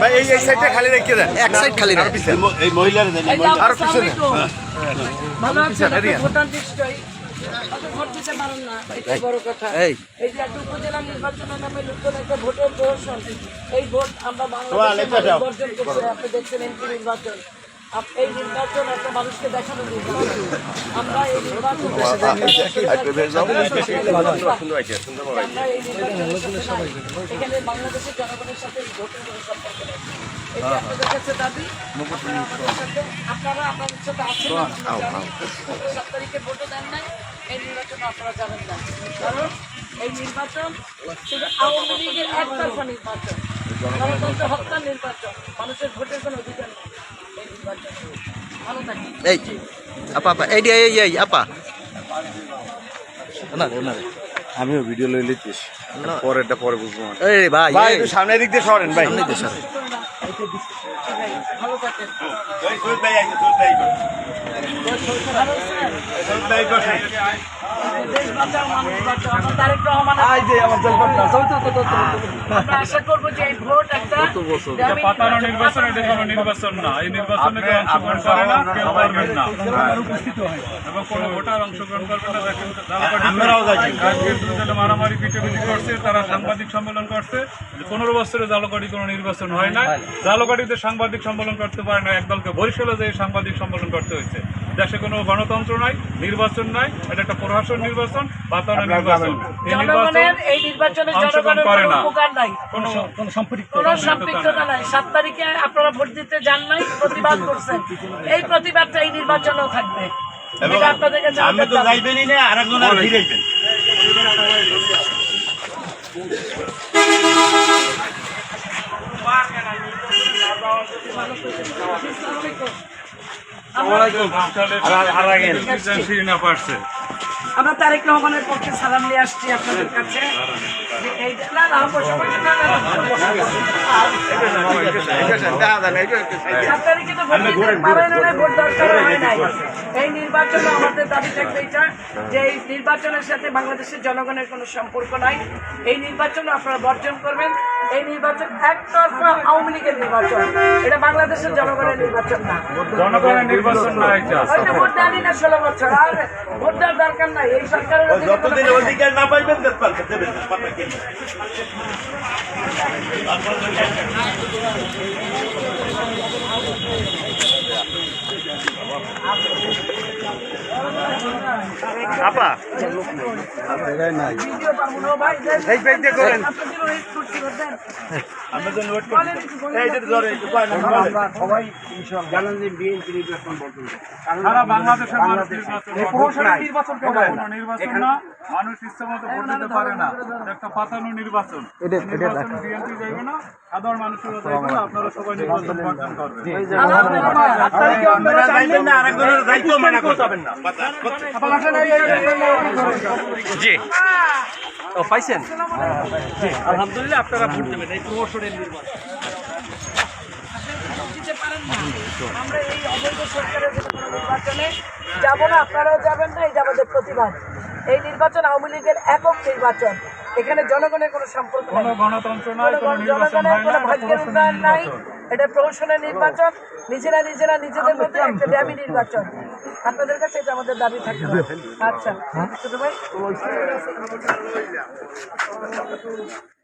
ভাই এই এই সাইডটা খালি রেখে দেন। এক সাইড খালি না এই মহিলার পিছনে। ভালো আছে ভোটার নিশ্চয়ই? বড় কথা। এই। যে একটা উপজেলা নির্বাচনের নামে নতুন একটা ভোটের প্রহসন। এই ভোট আমরা বাংলাদেশে বর্জন করছি। আপনি দেখছেন এমপি নির্বাচন। আপ- এই নির্বাচন একটা মানুষকে দেখানো নির্বাচন। আমরা এই নির্বাচন আমরা এই নির্বাচনের এখানে বাংলাদেশের জনগণের সাথে ভোটের কোনো সম্পর্ক নেই। আপনাদের কাছে দাবি আপনারা আমাদের সাথে আপনারা আপনাদের সাথে আছেন না, আমরা জানি। সাত তারিখে ভোটও দেন নাই। এই নির্বাচন আপনারা যাবেন না। কারণ এই নির্বাচন শুধু আওয়ামী লীগের একতরফা নির্বাচন। গণতন্ত্র হত্যা নির্বাচন। মানুষের ভোটের কোনো অধিকার নেই এই নির্বাচন। ভালো থাকি। এই আপা আপা এই দিয়ে এই এই আপা। না রে, না রে। আমিও ভিডিও লই লিতিস পরেরটা পরে বুঝব। না। এই। ভাই সামনের দিক দিয়ে সরেন ভাই। সামনে দিয়ে সরো। ভালো থাকেন। আশা করব যে ভোট একটা দামি পাতানো নির্বাচন এটা কোনো নির্বাচন না। এই নির্বাচনে কেউ অংশগ্রহণ করে না কেউ করবেন না। এবং কোনো ভোটার অংশগ্রহণ করবে না দেখেন আমরাও যাচ্ছি। কালকের দুজনে মারামারি পিটাপিটি করছে তারা সাংবাদিক সম্মেলন করছে। পনেরো বছরে জালকাটি কোনো নির্বাচন হয় না জালকাটিতে সাংবাদিক সম্মেলন করতে পারে না একদলকে বরিশালে যে সাংবাদিক সম্মেলন করতে হয়েছে। দেশে কোনো গণতন্ত্র নাই নির্বাচন নাই এটা একটা প্রশাসন নির্বাচন পাতানো নির্বাচন। এই নির্বাচন এই নির্বাচনে জনগণের করে কোনো না। কোনো কোনো সম্পৃক্ত কোনো সম্পৃক্ততা নাই। সাত তারিখে আপনারা ভোট দিতে যান নাই প্রতিবাদ করছেন। এই প্রতিবাদটা এই নির্বাচনেও থাকবে। এটা আপনাদের কাছে আমি তো যাইবেনই না আরেকজন আর ফিরাইবেন। আমরা তারেক রহমানের পক্ষে সালাম নিয়ে আসছি আপনাদের কাছে। এই- নির্বাচনে আমাদের দাবি থাকবে এটা যে এই নির্বাচনের সাথে বাংলাদেশের জনগণের কোনো সম্পর্ক নাই। এই নির্বাচন আপনারা বর্জন করবেন। এই নির্বাচন একতরফা আওয়ামী লীগের নির্বাচন। এটা বাংলাদেশের জনগণের নির্বাচন না। জনগণের নির্বাচন না এটা। ভোট দেয়নি না ষোলো বছর। আর ভোট দেওয়ার দরকার নাই। এই সরকারের যতদিন অধিকার না পাইবেন দেবেন না আপা। ভিডিও পাবো ভাই এই করেন। আমরা যে যে না বলেন। সারা বাংলাদেশের মানুষ নির্বাচন নির্বাচন না। মানুষ ইচ্ছে ভোট দিতে পারে না। একটা পাতানো নির্বাচন। নির্বাচনে বিএনপি যাইবে না সাধারণ মানুষেরা যাইবে না আপনারা সবাই নির্বাচন বর্জন করবেন। আলহামদুলিল্লাহ। জি পাইছেন? আলহামদুলিল্লাহ আপনারা ভোট দেবেন। এই প্রমোশনের নির্বাচন। দিতে পারেন না। আমরা এই অবৈধ সরকারের নির্বাচনে যাব না আপনারাও যাবেন না এই যে আমাদের প্রতিবাদ। এই নির্বাচন আওয়ামী লীগের একক নির্বাচন। এখানে জনগণের কোনো সম্পর্ক নেই। গণতন্ত্র নাই কোনো কোনো নির্বাচন জনগণের কোনো ভাগ্যের উন্নয়ন নাই। এটা প্রহসনের নির্বাচন নিজেরা নিজেরা নিজেদের মধ্যে একটা ড্যামি নির্বাচন। আপনাদের কাছে এটা আমাদের দাবি থাকবে। আচ্ছা। ছোট ভাই?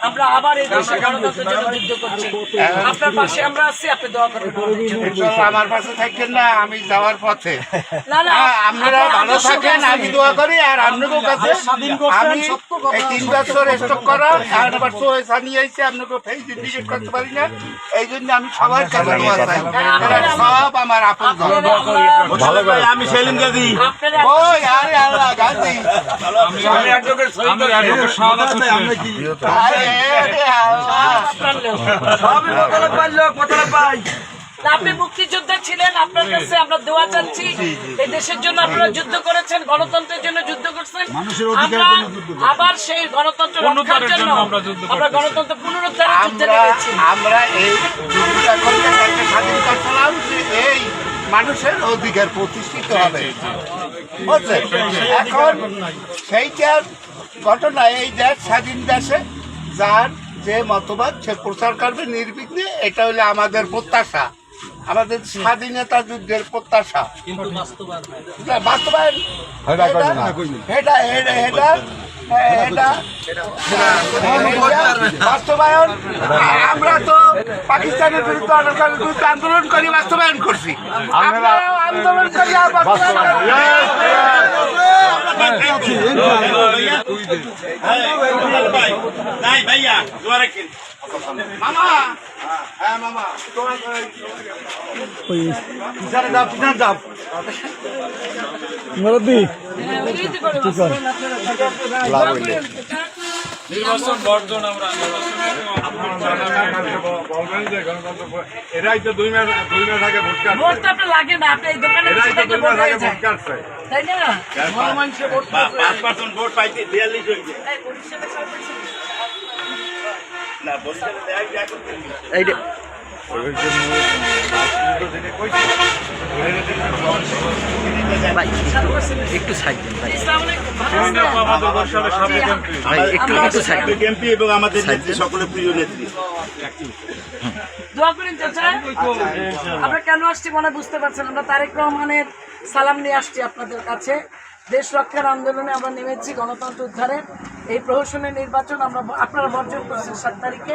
আমরা আবার এই দেশে গণতন্ত্রের জন্য যুদ্ধ করছি। আপনার পাশে আমরা আছি আপনি দোয়া করবেন আমাদের জন্য। ইনশাআল্লাহ আমার পাশে থাকেন না আমি যাওয়ার পথে। না না আপনারা আপনার ভালো আদর্শ থাকেন আছে। আমি দোয়া করি আর আপনাদের কাছে আমি এই তিন বছর স্টক করা আর বছর ওইসা নিয়ে এসে আপনাকে ফেস ইন্ডিকেট করতে পারি না। এই জন্য আমি সবার কাছে দোয়া চাই। এরা সব আমার আপন জন। আপনারা আমরা- ভালো করে। আমি সেলিম গাজী আপনারা ওই আরে আল্লাহ গাজী আমি অ্যাডভোকেট আপনি মুক্তিযোদ্ধা ছিলেন আপনার কাছে আমরা দোয়া চাচ্ছি। এই দেশের জন্য আপনারা যুদ্ধ করেছেন গণতন্ত্রের জন্য যুদ্ধ করছেন। আমরা আবার সেই গণতন্ত্র রক্ষার জন্য আমরা যুদ্ধ আমরা করতেছি। গণতন্ত্র পুনরুদ্ধারের যুদ্ধে আমরা নেমেছি। আমরা এই যুদ্ধটা করতে একটা স্বাধীন করছিলাম যে এই মানুষের অধিকার প্রতিষ্ঠিত হবে? এখন সেইটার ঘটনা এই দেশ স্বাধীন দেশে যার যে মতবাদ সে প্রচার করবে নির্বিঘ্নে এটা হলো আমাদের প্রত্যাশা। আমাদের স্বাধীনতা যুদ্ধের প্রত্যাশা। না, বাস্তবায়ন এটা এটা এটা এটা এটা বাস্তবায়ন। আমরা তো পাকিস্তানের বিরুদ্ধে অনাকারের বিরুদ্ধে আন্দোলন করি বাস্তবায়ন করছি। আন্দোলন করি আর বাস্তবায়ন করুন। মামা হ্যাঁ মামা পিছনে যাও পিছনে যাও হ্যাঁ, ওইটাই তো নির্বাচন বর্জন আমরা নির্বাচনের বলবেন যে গণতন্ত্র এরাই তো দুই মাস দুই মাস আগে ভোট কাটছে। ভোট লাগে না আপনি এই দোকানে এরাই তো দুই মাস আগে ভোট কাটছে। তাই না? পাঁচ পার্সেন্ট ভোট পাইতে বিয়াল্লিশ হয়ে percent। না দেয় যায় করতে এই যে ভাই একটু সাইড দিন ভাই। আসসালামু আলাইকুম, ভালো তুমি না আছেন? আমাদের বর্ষালে সাবেক এমপি ভাই একটু একটু সাইড এমপি এবং আমাদের নেত্রী সকলের প্রিয় নেত্রী। দোয়া করেন চাচা। আমরা কেন আসছি মনে হয় বুঝতে পারছেন আমরা তারেক রহমানের সালাম নিয়ে আসছি আপনাদের কাছে। দেশ রক্ষার আন্দোলনে আমরা নেমেছি গণতন্ত্র উদ্ধারে। এই প্রহসনের নির্বাচন আমরা আপনারা বর্জন করছেন সাত তারিখে।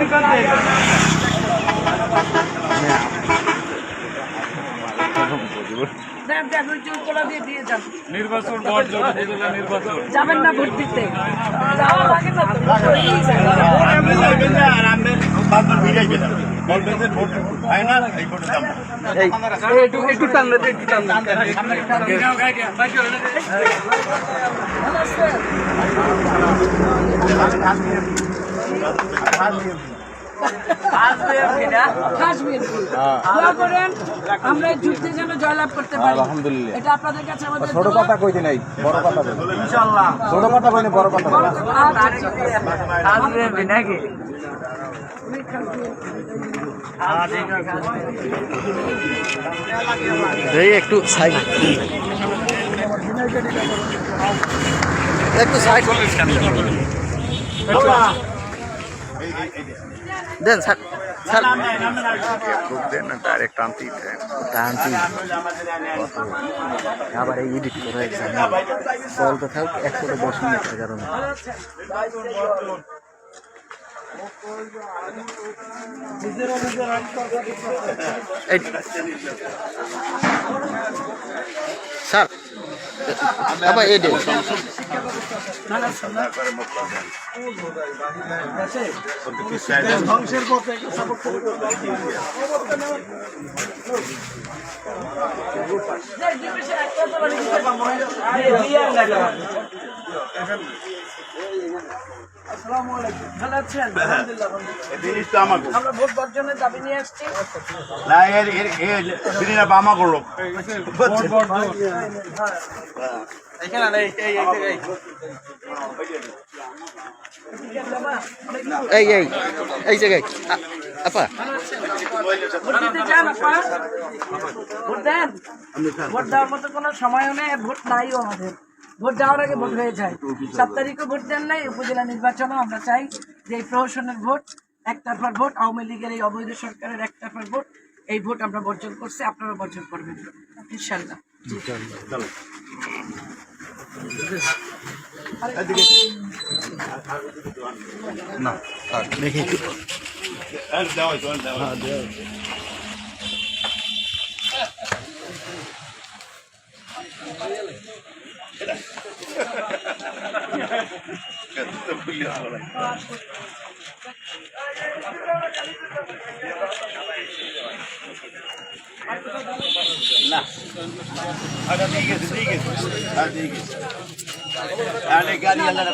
দিকে না। দেন দেন ওই যে দিয়ে দিয়ে যান। নির্বাচন বর্জন উপজেলা নির্বাচন। যাবেন না ভোট দিতে। যাওয়া লাগে না একটু টান একটু টান? কাশ্মীর দোয়া করেন আমরা এই যুদ্ধে যেন জয়লাভ করতে পারি। এটা আপনাদের কাছে আমাদের ছোট কথা কইতে নাই বড় কথা ইনশাআল্লাহ। ছোট কথা কইনি বড় কথা আসবে নাকি এই একটু সাইড। একটু সাইড দেন, স্যার স্যার। ডাইরেক্ট টানতেই টানছি আবার এই এডিট করা এক্সাম চলতে থাক একশো দশ স্যার আবার এই ডে আসসালামু আলাইকুম এই এই এই জায়গায়। আপা। ভোট দেন দেওয়ার মতো কোনো সময়ও নেই ভোট নাইও আমাদের ভোট দেওয়ার আগে ভোট হয়ে যায় সাত তারিখও ভোট দেন নাই উপজেলা নির্বাচনও আমরা চাই যে এই প্রহসনের ভোট একতরফার ভোট আওয়ামী লীগের এই অবৈধ সরকারের একতরফার ভোট এই ভোট আমরা বর্জন করছি আপনারা বর্জন করবেন ইনশাল্লাহ দেখি। আচ্ছা ঠিক আছে ঠিক আছে হ্যাঁ ঠিক আছে আরে গাড়ি আলাদা